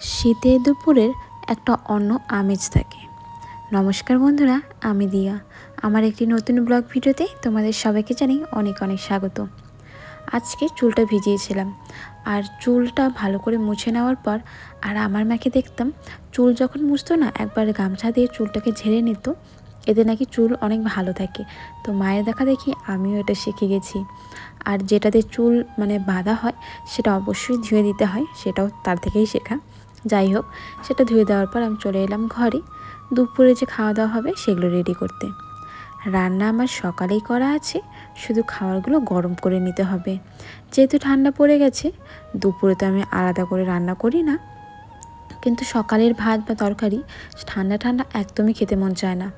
শীতের দুপুরের একটা অন্য আমেজ থাকে। নমস্কার বন্ধুরা, আমি দিয়া। আমার একটি নতুন ব্লগ ভিডিওতে তোমাদের সবাইকে জানাই অনেক অনেক স্বাগত। আজকে চুলটা ভিজিয়েছিলাম আর চুলটা ভালো করে মুছে নেওয়ার পর আর আমার মাকে দেখতাম চুল যখন মুছতো না, একবার গামছা দিয়ে চুলটাকে ঝেড়ে নিত। এতে নাকি চুল অনেক ভালো থাকে। তো মায়ের দেখা দেখি আমিও এটা শিখে গেছি। আর যেটাতে চুল মানে বাঁধা হয়, সেটা অবশ্যই ধুয়ে দিতে হয়, সেটাও তার থেকেই শেখা। যাই হোক সেটা ধুয়ে দেওয়ার পর আমি চলে এলাম ঘরে। দুপুরে যে খাওয়া দাওয়া হবে, সেগুলো রেডি করতে। রান্না আমার সকালেই করা আছে, শুধু খাবারগুলো গরম করে নিতে হবে। যেহেতু ঠান্ডা পড়ে গেছে, দুপুরে তো আমি আলাদা করে রান্না করি না। কিন্তু সকালের ভাত বা তরকারি, ঠান্ডা ঠান্ডা একদমই খেতে মন চায় না।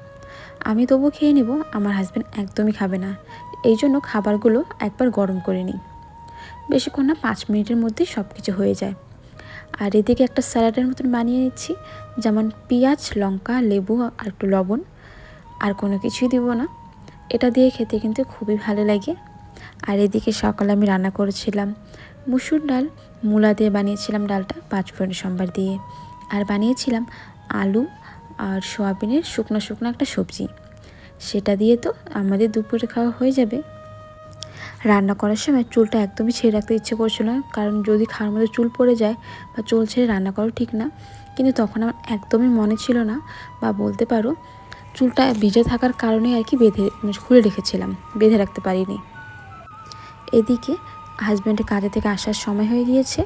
আমি তবু খেয়ে নেব, আমার হাজব্যান্ড একদমই খাবে না। এই জন্য খাবারগুলো একবার গরম করে নিই। বেশিক্ষণ না, পাঁচ মিনিটের মধ্যেই সব কিছু হয়ে যায়। আর এদিকে একটা স্যালাডের মতন বানিয়ে নিচ্ছি, যেমন পেঁয়াজ, লঙ্কা, লেবু আর একটু লবণ। আর কোনো কিছুই দিব না। এটা দিয়ে খেতে কিন্তু খুবই ভালো লাগে। আর এদিকে সকালে আমি রান্না করেছিলাম মুসুর ডাল, মূলা দিয়ে বানিয়েছিলাম ডালটা পাঁচ ফোড়ন সম্বার দিয়ে। আর বানিয়েছিলাম আলু আর সোয়াবিনের শুকনো শুকনো একটা সবজি। সেটা দিয়ে তো আমাদের দুপুরে খাওয়া হয়ে যাবে। রান্না করার সময় চুলটা একদমই ছেড়ে রাখতে ইচ্ছে করছিল না। কারণ যদি খাওয়ার মধ্যে চুল পড়ে যায় বা চুল ছেড়ে রান্না করাও ঠিক না, কিন্তু তখন আমার একদমই মনে ছিল না বা বলতে পারো চুলটা ভিজে থাকার কারণে আর কি বেঁধে মানে খুলে রেখেছিলাম, বেঁধে রাখতে পারিনি। এদিকে হাজব্যান্ডের কাজে থেকে আসার সময় হয়ে গিয়েছে,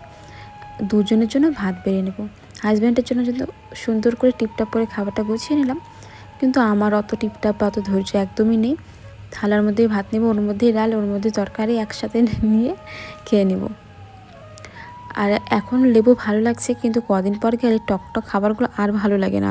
দুজনের জন্য ভাত বেড়ে নেব। হাজব্যান্ডের জন্য যদি সুন্দর করে টিপটাপ করে খাবারটা গুছিয়ে নিলাম, কিন্তু আমার অত টিপটাপ বা অত ধৈর্য একদমই নেই। থালার মধ্যেই ভাত নেব, ওর মধ্যেই ডাল, ওর মধ্যে তরকারি একসাথে নিয়ে খেয়ে নেব। আর এখন লেবু ভালো লাগছে, কিন্তু কদিন পর গেলে টকটক টক খাবারগুলো আর ভালো লাগে না